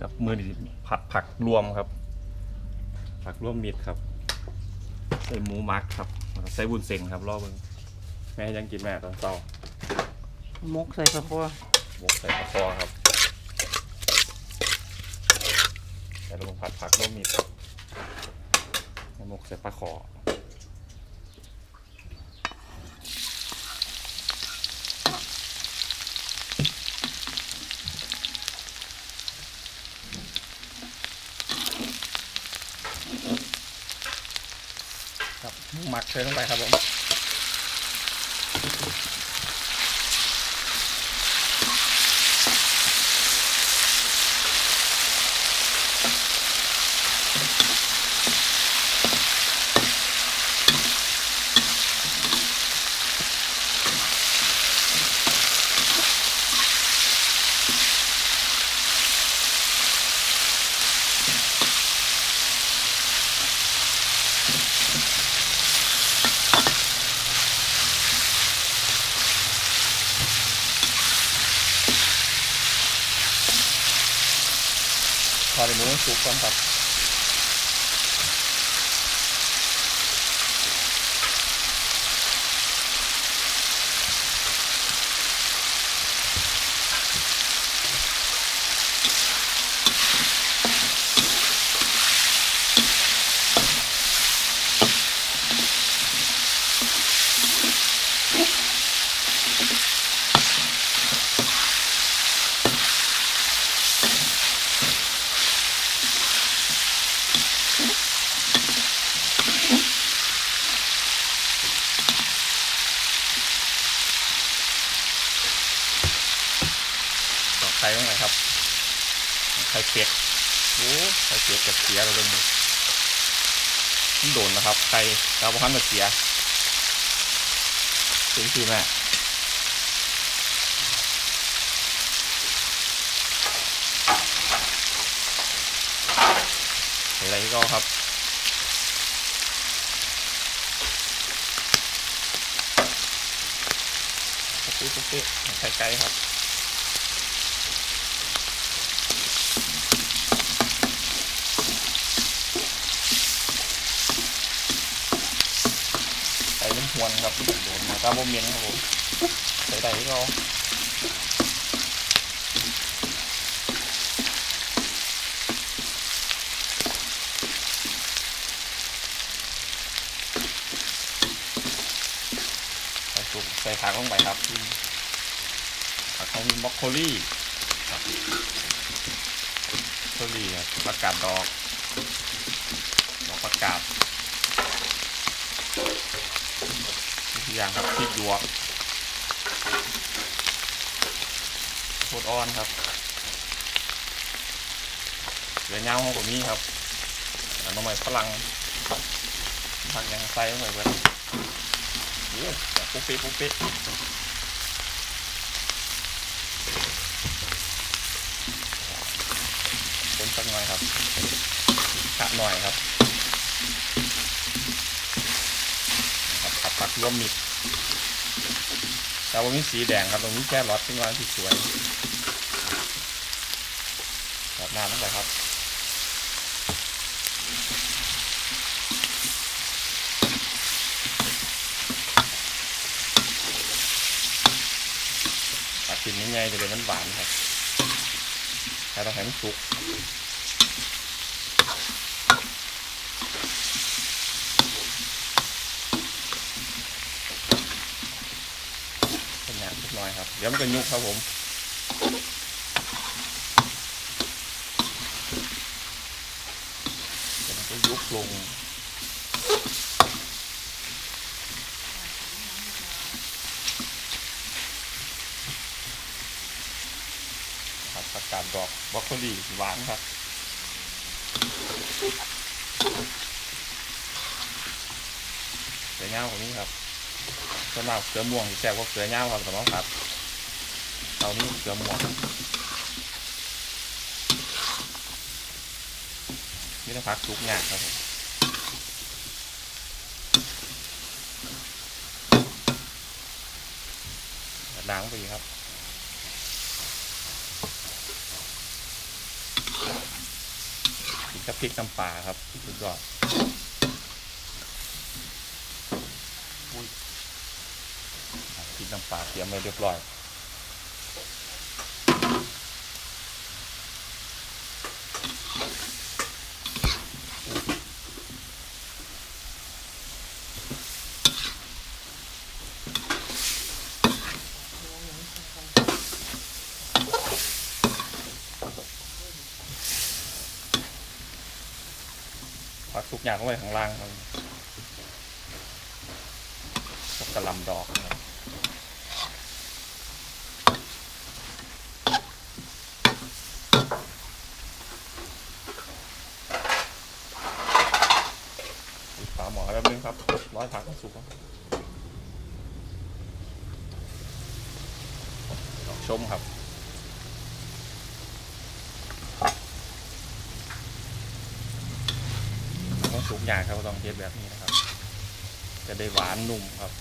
ครับมือนี่ผัดผักรวมครับ ผักรวมมิตรครับ ใส่หมูมักครับแล้วก็ใส่บุญเส้นครับรอบเบิ่งแม่ยังกินแม่ตอนเช้า มกใส่กระเพาะบกใส่กระพอครับใส่ลงผัดผักรวมมิตรครับแล้วหมกใส่ปลาขอ หมักเชยลงไปครับผม สุขก่อนครับตอกไข่ลงไปครับไข่เป็ดโอ้ไข่เป็ดกับเสี ยเลยมันโดนนะครับไข่ดาวพันมาเสียถึงคือแม่อะไรก็ครับปุ๊บปิ๊บปุ๊บปิ๊บไข่ไก่ครับ ใส่เป็น หวนครับโดนมาตาบ่เมียนครับผมใส่ได้ที่เราใส่สุกใส่ผักลงไปครับผักเขามีบรอกโคลี่ครับโคลี่ครับผักกาดดอก ดอกผักกาด ทุก อย่างครับพริกหยวกโคตรอ่อนครับเหลือเงาของผมนี่ครับอันน้ำมันฝรั่งผักยังใส่ลงไปเบิดโอ้แบบปุ๊บปิ๊บปุ๊บปิ๊บคนสักหน่อยครับขะหน่อยครับ นะครับ ผัดผักรวมมิตรแต่วันนี้สีแดงครับตรงนี้แค่รอดขึ้นมาที่สวยแบบน้ำลงไปครับผัดกินง่ายๆจะเป็นน้ำหวานครับแต่ต้องให้มันสุก เป็ น่อยครับ เดี๋ยวมันจะยุบครับผมเดี๋ยวมันจะยุบลงครับผักกาดดอกบรอกโคลีหวานครับสือเงามของนี้ครับ ส่วนมากเสือม่วงแซ่บกว่าเสือเงาครับสมองครับเรานี่เสือม่วงนี่ต้องพักทุกอย่างครับผมล้างไปอีกครับกับพริกน้ำปลาครับสุดยอดอุ้ยอะพริก น้ำปลาเตรียมไว้เรียบร้อยผักทุกอย่างลงไปข้างล่างครับพวกกระหลำดอกนะครับปิดฝาหม้อแป๊บนึง ครับร้อยผักต้องสุกครับดอกชมครับต้องสุกยากครับต้องเฮ็ดแบบนี้นะครับ จะได้หวานนุ่มครับ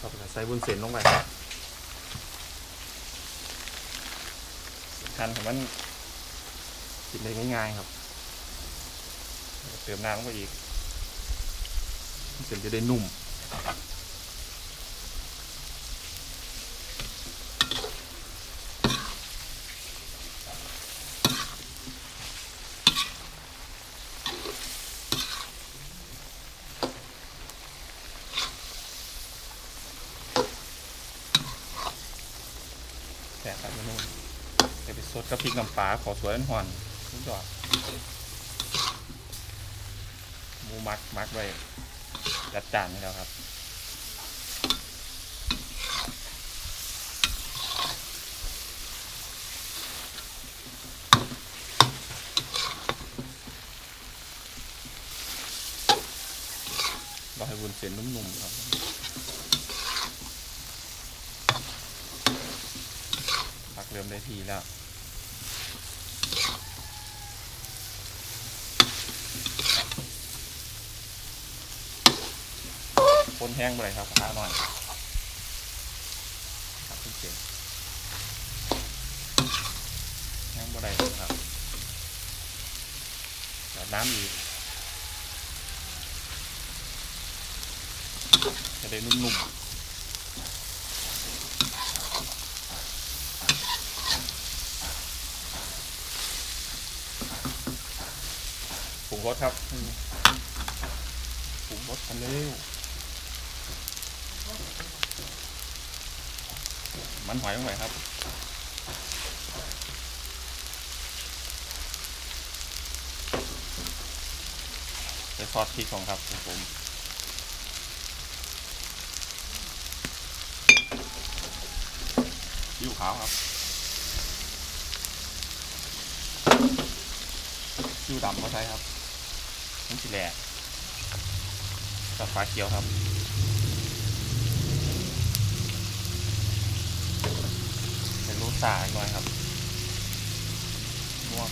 ก็ใส่บุญเส้นลงไปครับ ทานของมันกินได้ง่ายๆครับเติมน้ำลงไปอีกเส้นจะได้นุ่มแสบแบบนู้น สดกับพริกน้ำปลาขอสวยหอนทุกดอกหมูมักมักไว้จัดจานนี่แล้วครับเราให้วุ้นเส้นนุ่มๆครับผักเริ่มได้ทีแล้ว คนแห้งไปเลยครับข้าหน่อยครับพี่เจแห้งบได้เลยครับเดี๋ยวน้ำอีกจะได้นุ่มๆปรุงรสครับอืมปรุงรสกันเร็ว มันหอยลงไปครับใส่ซอสพริกของครับผมยิ้วขาวครับยิ้วดำก็ใช้ครับนี่สีแหลกกับฟ้าเขียวครับ เป็นลูกสากหน่อยครับม่วง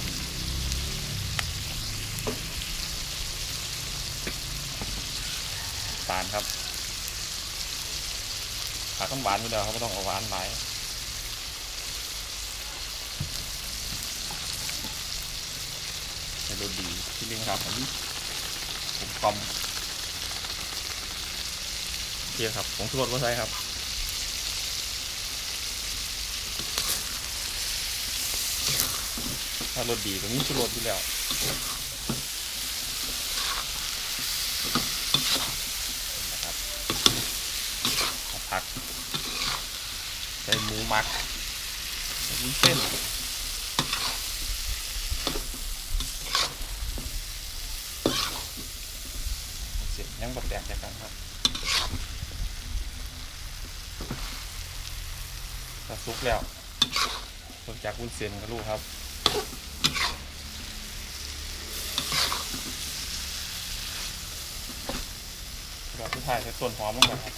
ตาลครับขาต้องหวานอยู่แล้วครับไม่ต้องเอาหวานไปให้ดูดีที่นี่ครับผมผมคอมเทียครับผมสุรสก็ใช่ครับ ถ้ารสดีตรงนี้ชูรสอยู่แล้วนะครับผักใส่หมูหมักใส่วุ้นเส้นเสร็จยังบดแตกจากกันครับก็ซุกแล้วซุกจากวุ้นเส้นกับลูกครับ ถ่ายใส่ส่วนหอมลงไปครับ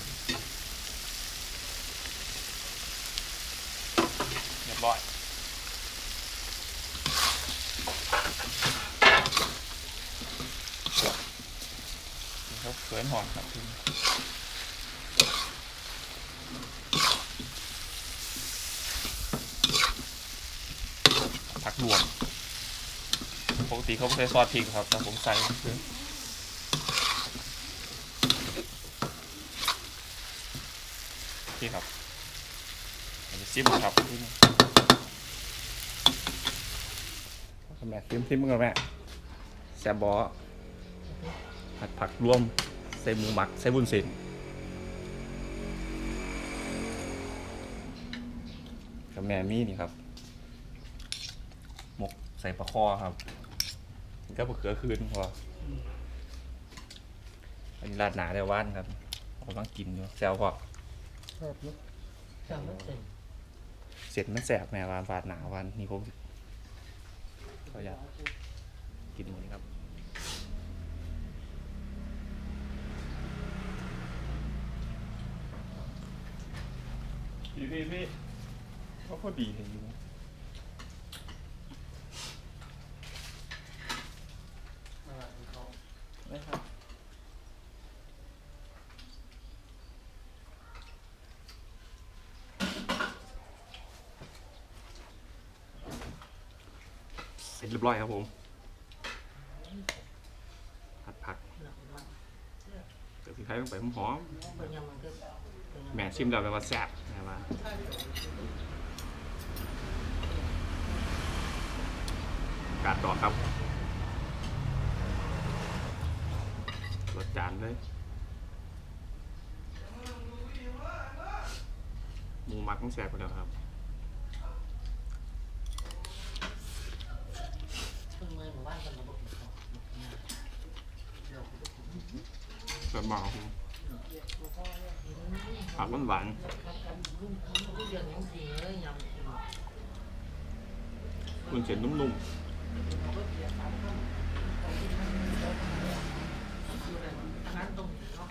เรียบร้อยเขาเขินหอมครับทีนี้ผักรวมปกติเขาใส่ซอสพริกครับ แต่ผมใส่คือ นี่ครับอันนี้ซิมครับแม่ซิมซิมกับแม่แซบบอผัดผักรวม ใส่หมูหมัก ใส่บุญเส้นกับแม่มี่นี่ครับ หมกใส่ปลาคอครับก็บะเขือคืนพออันนี้ราดหนาได้ว่านครับผมต้องกินอยู่แซวพอ ชอบลูกจำไม่เป็นเสร็จมันแสบแม่วานฝาดหนาวันนี่ผมก็อยากกินหมดนี้ครับพี่พี่พี่ก็พอดีเลยอยู่นะครับเส ร้อยครับผมผัดผักเติมพริกไทยลงไปหอมๆแหม่ชิมแล้วแปลว่าแซ่บนะว่ากาศต่อครับรสจานเลยหมูหมักต้องแซ่บไปแล้วครับ เพิ่งเมื่อหมู่บ้านกันระบบของ แบบเมาผักหวานทุกอย่างยังสีเลยยำๆคุณเส้นนุ่มอาหารตรงนี้เนาะ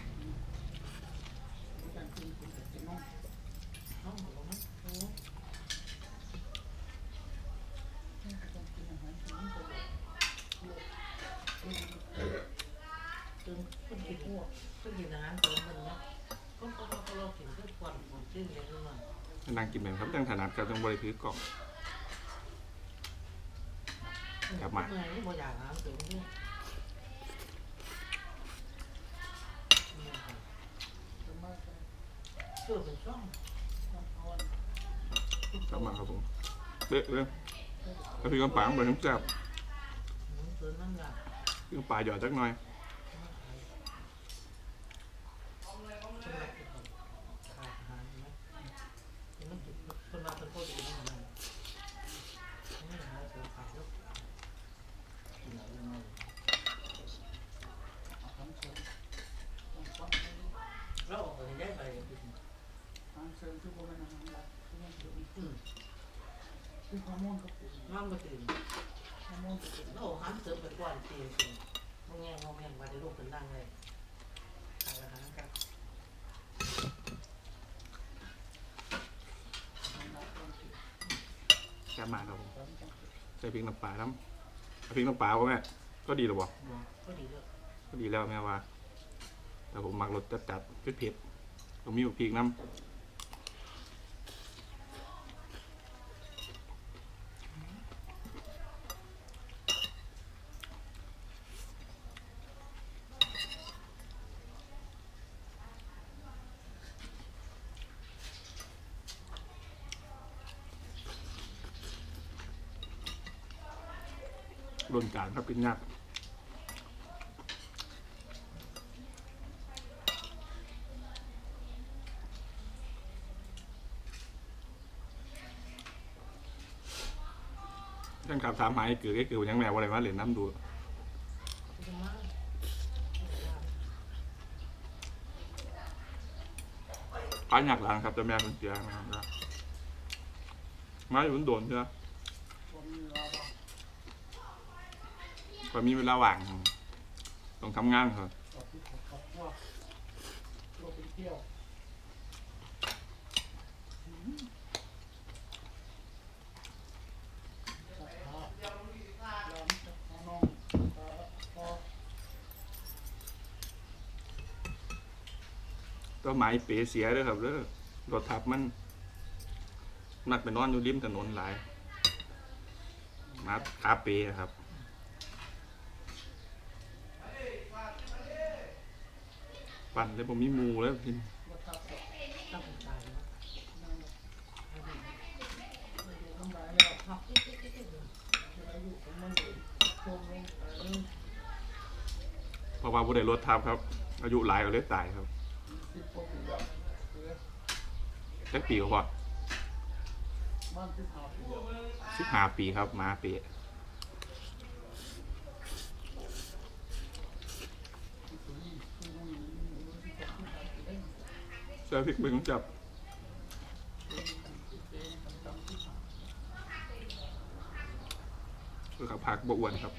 จึ งคนกินพวกคนกินอาหารเสริมมันเนาะก็ก็ก็เรากินเพื่อความผมชื่นเลยนึกว่าๆนางกินแบบครับจังถนัดกับจังบริถือกล่องกลับมาเมื่อยนี่บ่อยากอาหารเสริมเนี่ยเชื่อเป็นช่องกลับมาครับผมเบ๊ะเลยกระเทียมปลาเหมือนน้ำแซ่บมันเสริมนั่นแหละเครื่องปลาหยอดจักหน่อย ขาดอาหารไหมมันกินคนมาเป็นโคตรดีมากเลยไม่อาหารเสริมขาดแล้วกินอะไรไม่เราออกไปได้ไป อาหารเสริมทุกคนเป็นอาหารหลักทุกคนเป็น อืม ซึ่ง ฮอร์โมนก็เป็นมันมาตื่นฮอร์โมนก็เป็นโอ้หันเสริมไปก่อนตีสิมึงแง่งงแง่งว่าได้ลูกเป็นดังเลยขาดอาหารกันอาหารหลักต้องเป็นแซ่บมากครับผมความจำเป็นใส่พริกน้ำปลาน้ำเอาพริกน้ำปลาป่ะแม่ก็ดีหรอวะก็ดีเลยก็ดีแล้วแม่ว่า แต่ผมมักรสจัดจัดๆเผ็ดๆผมมีพริกน้ำ นจานครับเป็นงักท่านกลับถามหาไอ้เกือไอ้เกือยังแมวอะไรมาเหรียญน้ำดูป้าอยากหลังครับแต่แม่คนเสียนะครับมาอยู่บนโดนใช่ไหมมีเวลาว่าง พอมีเวลาว่างต้องทำงานครับกับที่ขอขับพวกพวกไปเที่ยวอืมสัตว์ป่าแหลมจากน้องตาพอก็หมายเป๋เสียด้วยครับเด้อรถทับมันนักไปนอนอยู่ริมถนนหลายมาคาเป้ครับ ปั่นเลยผมมีหมูแล้วกินมาทับดอกตั้งเป็นตายแล้วนั่งดอกให้ดีไม่ได้ทำร้ายแล้วพักเอ๊ะเอ๊ะเอ๊ะเอ๊ะอายุไปเพราะว่าผู้ใดรถทับครับ อายุหลายก็เลยตายครับสักปีก็พอนสิบห้าปีครับมาเป้ ที่สุดนี่ที่นู่นนี่ที่จับที่หาปีได้ เสื้อพริกมึงจับคือขับผักบอ้วนครับ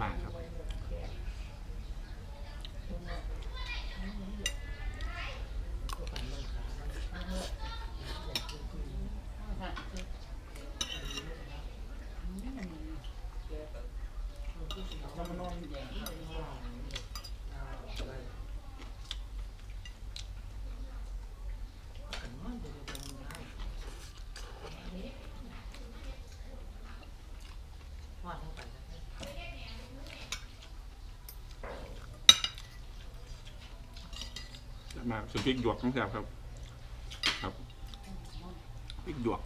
มากครับ เรามานอนอย่างนี้ ว่าทั้งไปแล้ว จะ มากส่วนพริกหยวกทั้งแถบครับ ครับพริกหยวก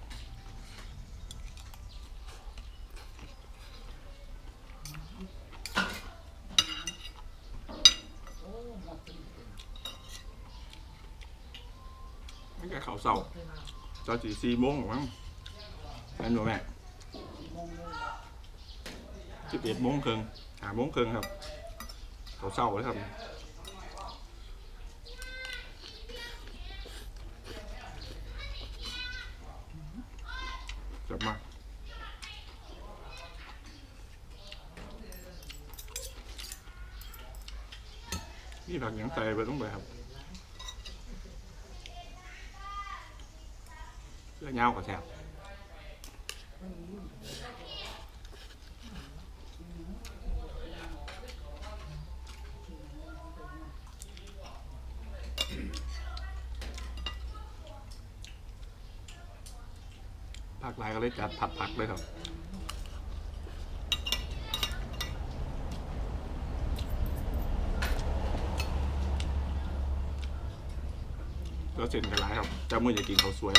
ไม่แก่เขาวเศร้าขึ้นมาตอนสี่สี่โมงหรอมั้งแม่นบ่แม่สิบเอ็ดโมงครึ่งหาโมงครึ่งครับเขาวเศร้าเลยครับมา นี่ผักหยังใส่ไปต้องไปครับเสื้อยาวกับแสบผักหลายก็เลยจัดผัดผักเลยครับ ก็ เส้นกันหลายครับจำมือจะกินเขาวสวย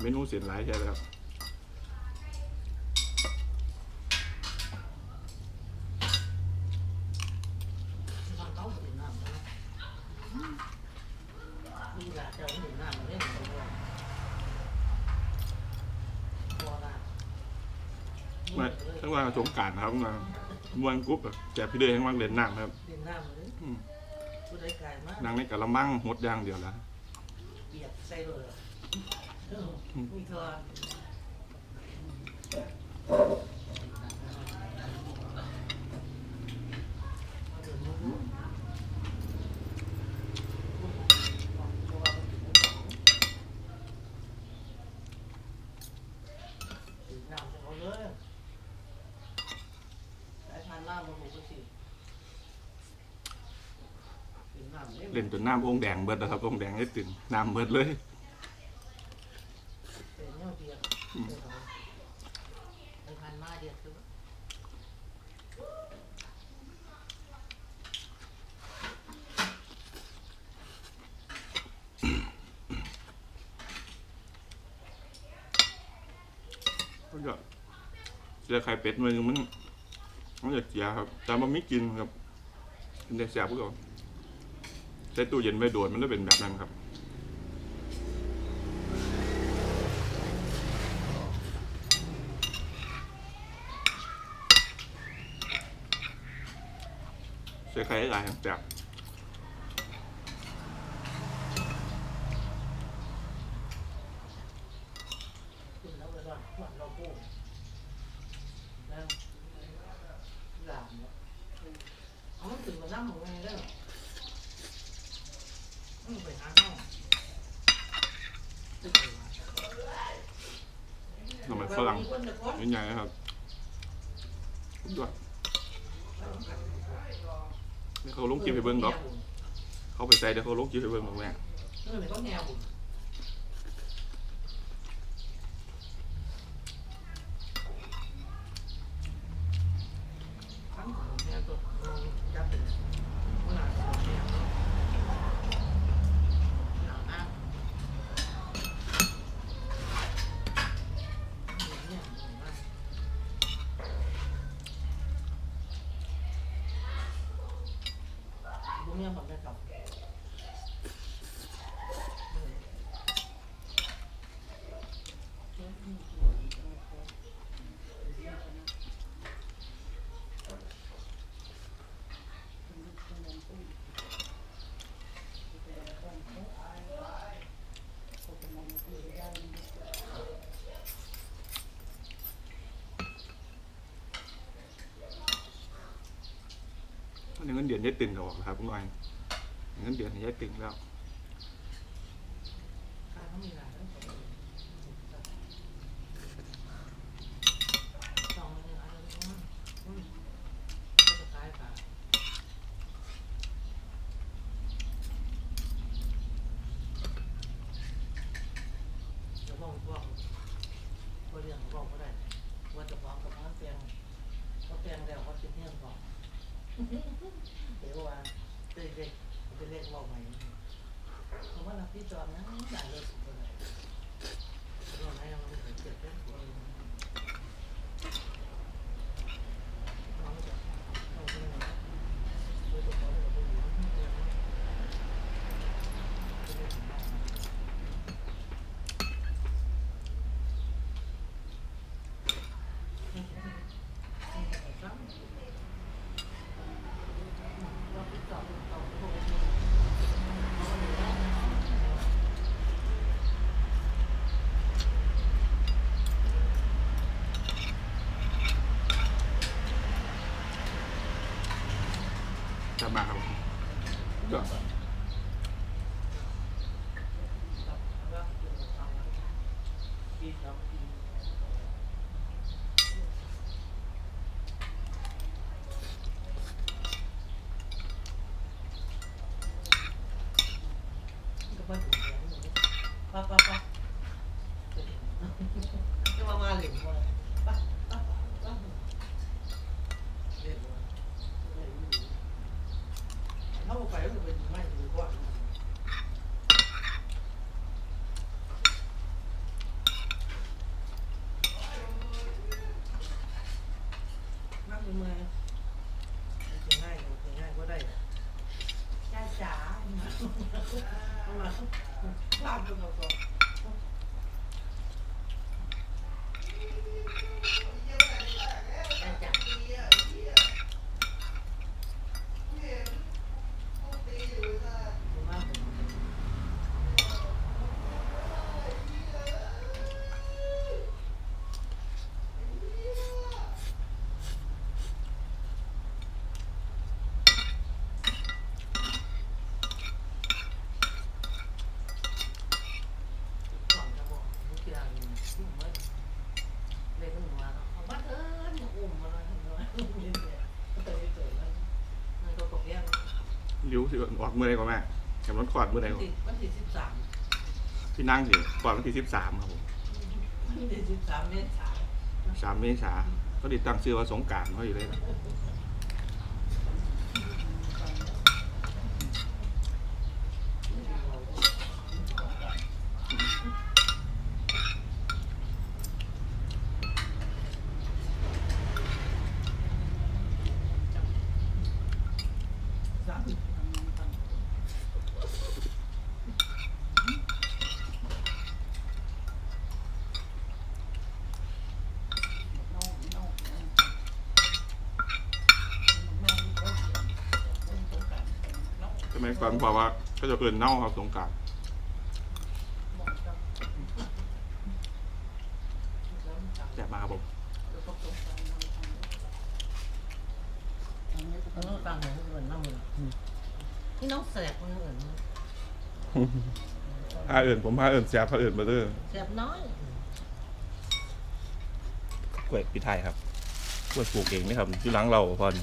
เมนูเส้นหลายใช่ไหมครับทางเขาถึงน้ำนะมีหลายเจ้าถึงน้ำมาเล่นกันด้วยพอละไม่ทั้งว่าสงกรารครับทั้งว่ามวนกรุ๊ปแบบแจกพี่เดือยทั้งวันเล่นน้ำครับเล่นน้ำเลยอืมผู้ใดกายมากนั่งในกะละมังหดอย่างเดียวแล้ว เปียกใส่เลยมีเธอ น้ำจะเอาเลยสายพันธุ์น้ำมันปกติกินน้ำ เล่นจนน้ำองค์แดงเบิดนะครับองค์แดงได้ตื่นน้ำเบิดเลยเป็นเนื้อเดียดสายพันธุ์มาเดียดคือก็จะเสียไข่เป็ดหน่อยนึงมันมันจะเสียครับแต่มันไม่กินครับกินแต่แสบพวกเรา ใช้ตู้เย็นไว้โดนมันได้เป็นแบบนั้นครับใช้ไข่หลายแสบกินแล้วก็ว่าหวานเราโก้แล้วหลามเนี่ยเอามันตื่นมาน้ำของไงเด้อมึงไปหาห้องตึกเลย ทำไม ไป ฝรั่งมีคนจะคนเป็นไงครับสุดยอดนี่เขาลงกินไปเบิ้งดอก เขาไปใส่เดี๋ยวเขาลงกินไปเบิ้งดอกแม่ เออเขาแนวบุญทั้งของแนวตัวจับเป็นเวลาของแนวเนาะหนาวมากเนี่ยหนาวมากบุ้งเนี่ยผมได้กลับ อันนี้ เงินเดือนยายตึงออกครับหน่อยเงินเดือนยายตึงแล้ว ริ้วสิออกเมื่อไรก็แม่เห็นรถขอดเมื่อไรมันติดมันติดสิบสามที่นั่งสิก่อนวันที่สิบสามครับผมมันติดสิบสามเมตรสามสามเมษาก็ติดตั้งชื่อว่าสงกรารเขาอยู่เลยนะ ทำไมก่อนบอกว่าก็จะเอินเน่าครับสงกรารแจกมาครับผมเออต่างหูเหมือนน้ำมือนี่น้องแสบมันเหมือนพาเอินผมพาเอินแซบพาเอินมาเด้อแสบน้อยกล้วยพี่ไทยครับกล้วยปลูกเองนี่ครับอยู่หลังเราพอน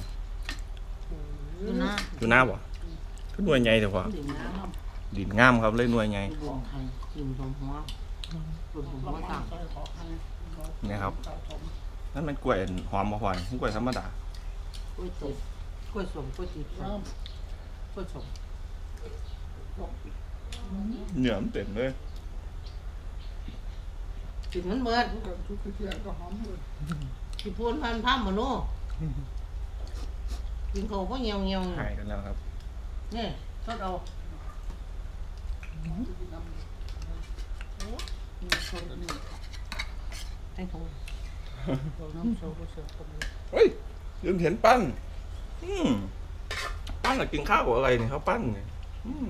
อยู่นะอยู่หน้าบ่ ก็หน่วยใหญ่แต่ว่าดิ่งน้ำดินงามครับเลยหน่วยใหญ่อยู่บนไทยอยู่บนหัวบนหัวต่างนี่ครับนั่นมันกล้วยหอมบ่พอนกล้วยธรรมดากล้วยสมกล้วยสมกล้วยจีบสมกล้วยสมเหนือมันเต็มเลยกินมันเบิดชุดเทียนก็หอมเลยที่พูนพันผ้ามาโน่กินเขาก็เงียวเงียวหายกันแล้วครับ นี่ทดเอามีโซดานี่ให้ทงน้ำโซ่ก็เสือผมเฮ้ยลืมเห็นปั้น อืมปั้นอะกินข้าวกับอะไรเนี่ยเขาปั้นเนี่ยอืม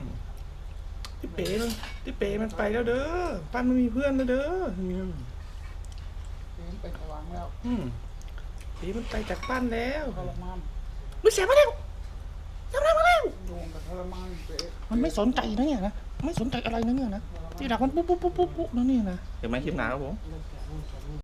ที่เป๋มันที่เป๋มันไปแล้วเด้อ ปั้นมันมีเพื่อนแล้วเด้ออืมเป็นไปกวางแล้วอืมเป๋มันไปจากปั้นแล้วทรมานมึงเสียมาแล้วเสียมาแล้ว มาแล้วโดนกับทรมานเป๊ะมันไม่สนใจนะเนี่ยนะไม่สนใจอะไรนะเนี่ยนะที่ดักมันปุ๊บปุ๊บปุ๊บปุ๊บปุ๊บนะเนี่ยนะเห็นไหมคลิปหนาครับผมมันแก่มันแก่